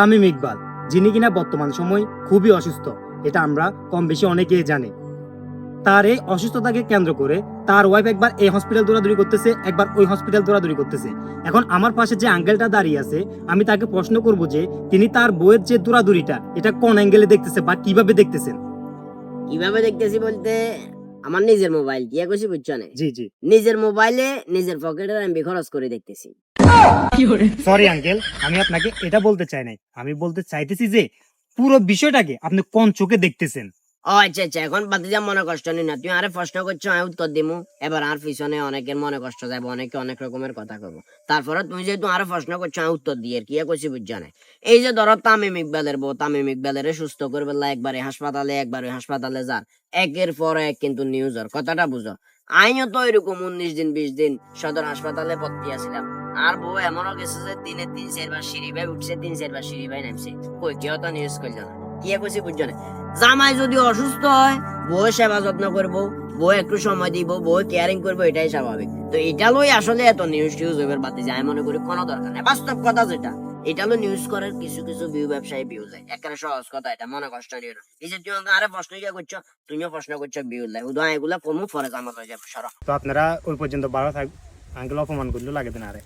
তামিম ইকবাল যিনি কিনা বর্তমান সময় খুবই অসুস্থ এটা আমরা কম বেশি অনেকেই জানি। তার এই অসুস্থতাকে কেন্দ্র করে তার ওয়াইফ একবার এই হসপিটাল দৌড়াদৌড়ি করতেছে একবার ওই হসপিটাল দৌড়াদৌড়ি করতেছে। এখন আমার পাশে যে আঙ্কেলটা দাঁড়িয়ে আছে আমি তাকে প্রশ্ন করব যে তিনি তার বইয়ের যে দৌড়াদৌড়িটা এটা কোন অ্যাঙ্গেলে দেখতেছে বা কীভাবে দেখতেছেন? কীভাবে দেখতেছি বলতে আমার নিজের মোবাইল কি কইছি বুঝছ না? জি জি। নিজের মোবাইলে নিজের পকেটে এমবি খরচ করে দেখতেছি। সরি আঙ্কেল আমি আপনাকে এটা বলতে চাই নাই। আমি বলতে চাইতেছি যে পুরো বিষয়টাকে আপনি কোন চোখে দেখতেছেন? ও আচ্ছা আচ্ছা। এখন মনে কষ্ট নি না। তুমি আরে প্রশ্ন করছ আমি উত্তর দিমু। এবার আর পিছনে অনেকের মনে কষ্ট যাবে অনেকে অনেক রকমের কথা কব তারপরে তুমি যেহেতু আরও প্রশ্ন করছ আমি উত্তর দিয়ে কি কইছি বুঝছ না এই যে ধরো তামিম ইকবালের বউ তামিম ইকবালের সুস্থ করবে একবারে হাসপাতালে একবারে হাসপাতালে যান। একের পর এক কিন্তু নিউজ কথাটা বুঝো। আইনও তো এরকম উনিশ দিন বিশ দিন সদর হাসপাতালে ভর্তি আছিলাম। আর বউ এমনও গেছে যে দিনে তিন চারবার সিঁড়ি ভাই উঠছে, তিন চারবার সিঁড়ি ভাই নামছে। কই, কেউ তো নিউজ করল না। কি কইছি বুঝছ না। জামাই যদি অসুস্থ হয় বউ সেবা যত্ন করব, বউ একটু সময় দিব বউ কেয়ারিং করব, এটাই স্বাভাবিক। তো এটা লই আসলে এত নিউজ টিউজ এবার বাতি যায় মনে করি কোনো দরকার নেই। বাস্তব কথা যেটা, এটা হলো নিউজ করার কিছু কিছু ভিউ ব্যবসায়ী ভিউ যায় একেবারে সহজ কথা এটা, মনে কষ্ট নিও না। এই যে তুমি আরে প্রশ্ন ইয়া করছ, তুমিও প্রশ্ন করছ ভিউ লাই উদয়, এগুলা কমু পরে জামা হয়ে যাবে, সরো। তো আপনারা ওই পর্যন্ত ভালো থাক আঙ্কেল অপমান করল লাগে না আরে।